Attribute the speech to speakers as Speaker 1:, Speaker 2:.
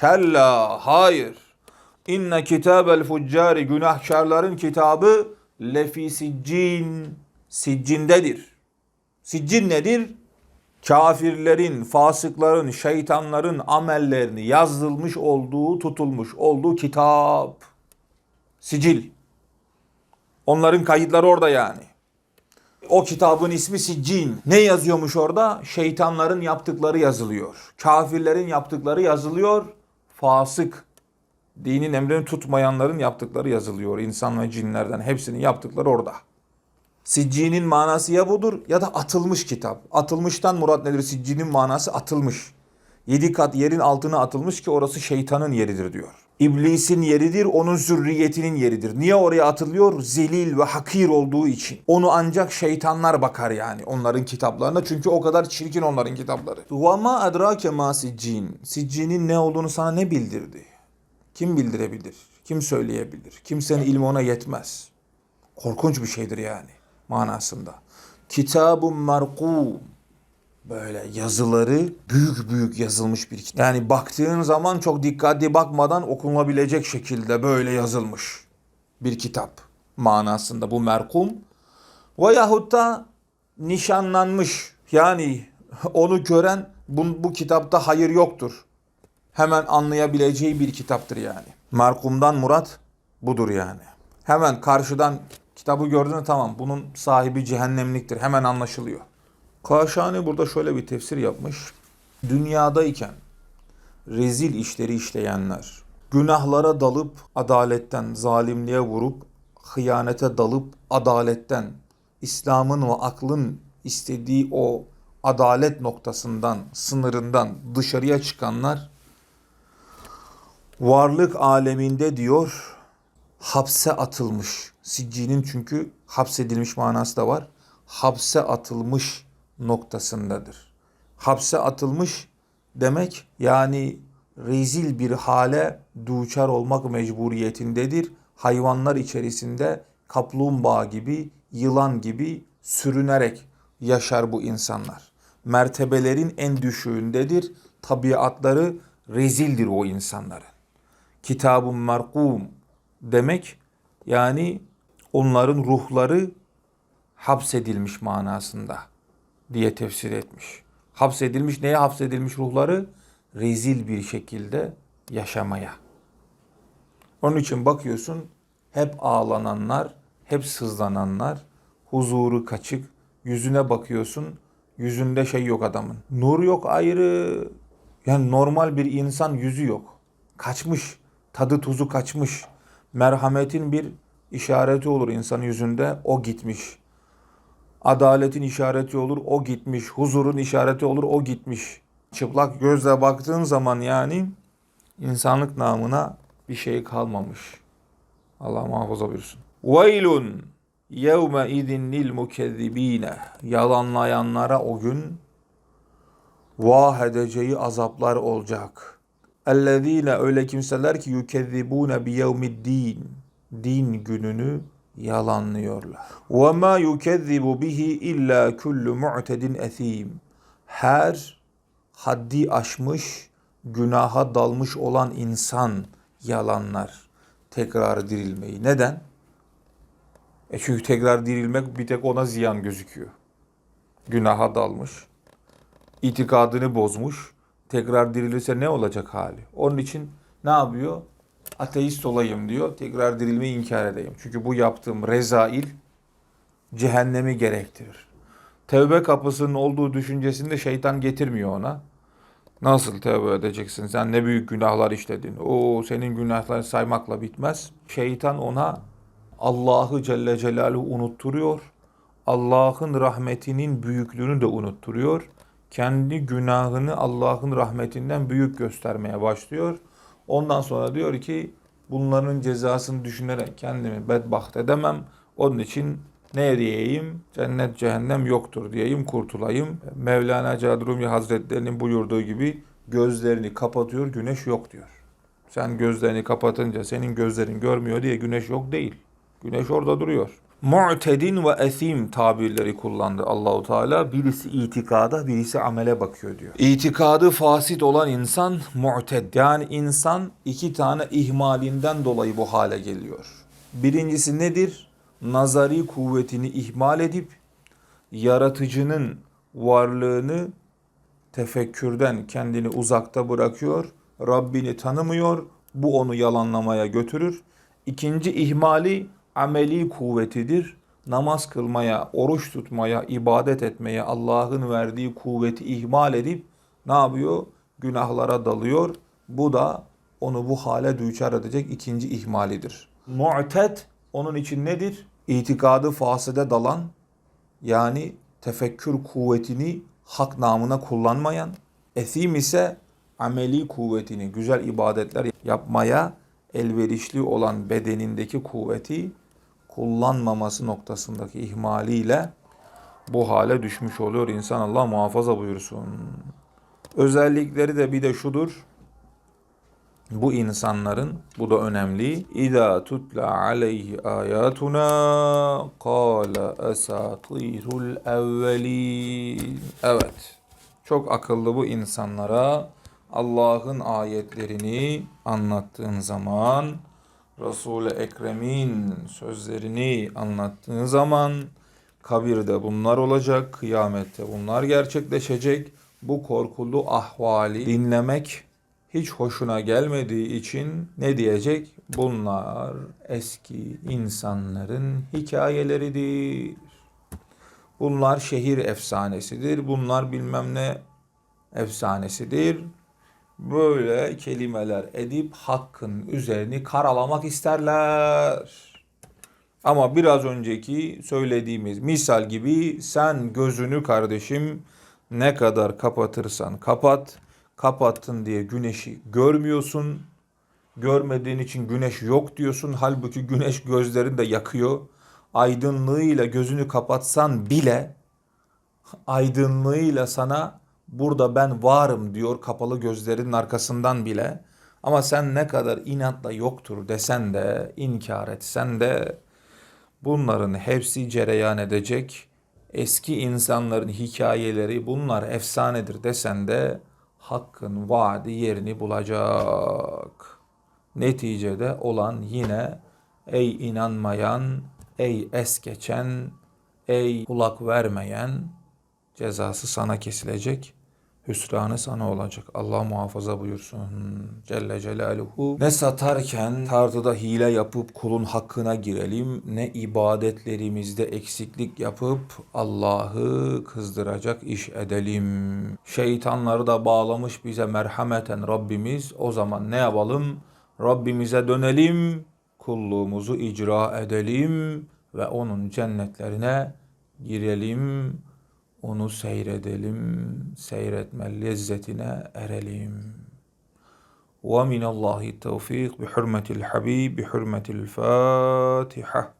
Speaker 1: Kella hayır. İnne kitabel fuccari günahkarların kitabı lefi siccin siccindedir. Siccin nedir? Kafirlerin, fasıkların, şeytanların amellerini yazılmış olduğu, tutulmuş olduğu kitap. Sicil. Onların kayıtları orada yani. O kitabın ismi Siccin. Ne yazıyormuş orada? Şeytanların yaptıkları yazılıyor. Kafirlerin yaptıkları yazılıyor. Fasık, dinin emrini tutmayanların yaptıkları yazılıyor. İnsan ve cinlerden hepsinin yaptıkları orada. Siccin'in manası ya budur ya da atılmış kitap. Atılmıştan murat nedir? Siccin'in manası atılmış. Yedi kat yerin altına atılmış ki orası şeytanın yeridir diyor. İblisin yeridir, onun zürriyetinin yeridir. Niye oraya atılıyor? Zelil ve hakir olduğu için. Onu ancak şeytanlar bakar yani onların kitaplarına. Çünkü o kadar çirkin onların kitapları. Vama edrake ma siccin. Siccinin ne olduğunu sana ne bildirdi? Kim bildirebilir? Kim söyleyebilir? Kimsenin ilmi ona yetmez. Korkunç bir şeydir yani manasında. Kitabun markum Böyle yazıları büyük büyük yazılmış bir kitap. Yani baktığın zaman çok dikkatli bakmadan okunabilecek şekilde böyle yazılmış bir kitap manasında bu merkum. Veyahut da nişanlanmış. Yani onu gören bu, bu kitapta hayır yoktur. Hemen anlayabileceği bir kitaptır yani. Merkumdan murat budur yani. Hemen karşıdan kitabı gördüğünde tamam bunun sahibi cehennemliktir. Hemen anlaşılıyor. Kaşani burada şöyle bir tefsir yapmış. Dünyadayken rezil işleri işleyenler, günahlara dalıp adaletten zalimliğe vurup hıyanete dalıp adaletten İslam'ın ve aklın istediği o adalet noktasından, sınırından dışarıya çıkanlar varlık aleminde diyor hapse atılmış. Siccinin çünkü hapsedilmiş manası da var. Hapse atılmış noktasındadır. Hapse atılmış demek yani rezil bir hale duçar olmak mecburiyetindedir. Hayvanlar içerisinde kaplumbağa gibi, yılan gibi sürünerek yaşar bu insanlar. Mertebelerin en düşüğündedir. Tabiatları rezildir o insanların. Kitabun merkum demek yani onların ruhları hapsedilmiş manasında diye tefsir etmiş. Hapsedilmiş neye hapsedilmiş ruhları? Rezil bir şekilde yaşamaya. Onun için bakıyorsun hep ağlananlar, hep sızlananlar, huzuru kaçık, yüzüne bakıyorsun, yüzünde şey yok adamın. Nur yok ayrı. Yani normal bir insan yüzü yok. Kaçmış, tadı tuzu kaçmış. Merhametin bir işareti olur insanın yüzünde, o gitmiş. Adaletin işareti olur, o gitmiş. Huzurun işareti olur, o gitmiş. Çıplak gözle baktığın zaman yani insanlık namına bir şey kalmamış. Allah muhafaza buyursun. Veylun yevme idin lil mukezzibine. Yalanlayanlara o gün vah edeceği azaplar olacak. Ellezine öyle kimseler ki yükezzibune bi yevmiddin. Din gününü yalanlıyorlar. Ve ma yukezzibu bihi illa kullu mu'tedin esim. Her haddi aşmış, günaha dalmış olan insan yalanlar tekrar dirilmeyi. Neden? E çünkü tekrar dirilmek bir tek ona ziyan gözüküyor. Günaha dalmış, itikadını bozmuş, tekrar dirilirse ne olacak hali? Onun için ne yapıyor? Ateist olayım diyor, tekrar dirilmeyi inkar edeyim. Çünkü bu yaptığım rezail cehennemi gerektirir. Tevbe kapısının olduğu düşüncesinde şeytan getirmiyor ona. Nasıl tövbe edeceksin? Sen ne büyük günahlar işledin. O senin günahları saymakla bitmez. Şeytan ona Allah'ı Celle Celaluhu unutturuyor. Allah'ın rahmetinin büyüklüğünü de unutturuyor. Kendi günahını Allah'ın rahmetinden büyük göstermeye başlıyor. Ondan sonra diyor ki bunların cezasını düşünerek kendimi bedbaht edemem. Onun için ne diyeyim? Cennet cehennem yoktur diyeyim kurtulayım. Mevlana Celal Rumi Hazretleri'nin buyurduğu gibi gözlerini kapatıyor güneş yok diyor. Sen gözlerini kapatınca senin gözlerin görmüyor diye güneş yok değil. Güneş orada duruyor. Mu'tedin ve esim tabirleri kullandı Allahu Teala. Birisi itikada, birisi amele bakıyor diyor. İtikadı fasit olan insan mu'ted. Yani insan iki tane ihmalinden dolayı bu hale geliyor. Birincisi nedir? Nazari kuvvetini ihmal edip yaratıcının varlığını tefekkürden kendini uzakta bırakıyor. Rabbini tanımıyor. Bu onu yalanlamaya götürür. İkinci ihmali ameli kuvvetidir. Namaz kılmaya, oruç tutmaya, ibadet etmeye Allah'ın verdiği kuvveti ihmal edip ne yapıyor? Günahlara dalıyor. Bu da onu bu hale düçar edecek ikinci ihmalidir. Mu'ted onun için nedir? İtikadı fasede dalan, yani tefekkür kuvvetini hak namına kullanmayan, esim ise ameli kuvvetini, güzel ibadetler yapmaya elverişli olan bedenindeki kuvveti kullanmaması noktasındaki ihmaliyle bu hale düşmüş oluyor. İnsan Allah muhafaza buyursun. Özellikleri de bir de şudur. Bu insanların, bu da önemli. İza tutla aleyhi ayatuna qala esatirul evvelin. Evet. Çok akıllı bu insanlara Allah'ın ayetlerini anlattığın zaman Resul-i Ekrem'in sözlerini anlattığın zaman kabirde bunlar olacak, kıyamette bunlar gerçekleşecek. Bu korkulu ahvali dinlemek hiç hoşuna gelmediği için ne diyecek? Bunlar eski insanların hikayeleridir. Bunlar şehir efsanesidir. Bunlar bilmem ne efsanesidir. Böyle kelimeler edip hakkın üzerini karalamak isterler. Ama biraz önceki söylediğimiz misal gibi sen gözünü kardeşim ne kadar kapatırsan kapat, kapattın diye güneşi görmüyorsun. Görmediğin için güneş yok diyorsun. Halbuki güneş gözlerini de yakıyor. Aydınlığıyla gözünü kapatsan bile aydınlığıyla sana burada ben varım diyor kapalı gözlerinin arkasından bile. Ama sen ne kadar inatla yoktur desen de, inkar etsen de bunların hepsi cereyan edecek. Eski insanların hikayeleri bunlar efsanedir desen de hakkın vaadi yerini bulacak. Neticede olan yine ey inanmayan, ey es geçen, ey kulak vermeyen cezası sana kesilecek. Hüsranı sana olacak. Allah muhafaza buyursun. Celle Celaluhu. Ne satarken tartıda hile yapıp kulun hakkına girelim, ne ibadetlerimizde eksiklik yapıp Allah'ı kızdıracak iş edelim. Şeytanları da bağlamış bize merhameten Rabbimiz. O zaman ne yapalım? Rabbimize dönelim, kulluğumuzu icra edelim ve onun cennetlerine girelim onu seyredelim, seyretme lezzetine erelim. Ve minallahi tevfik bi hürmetil habib bi hürmetil fatiha.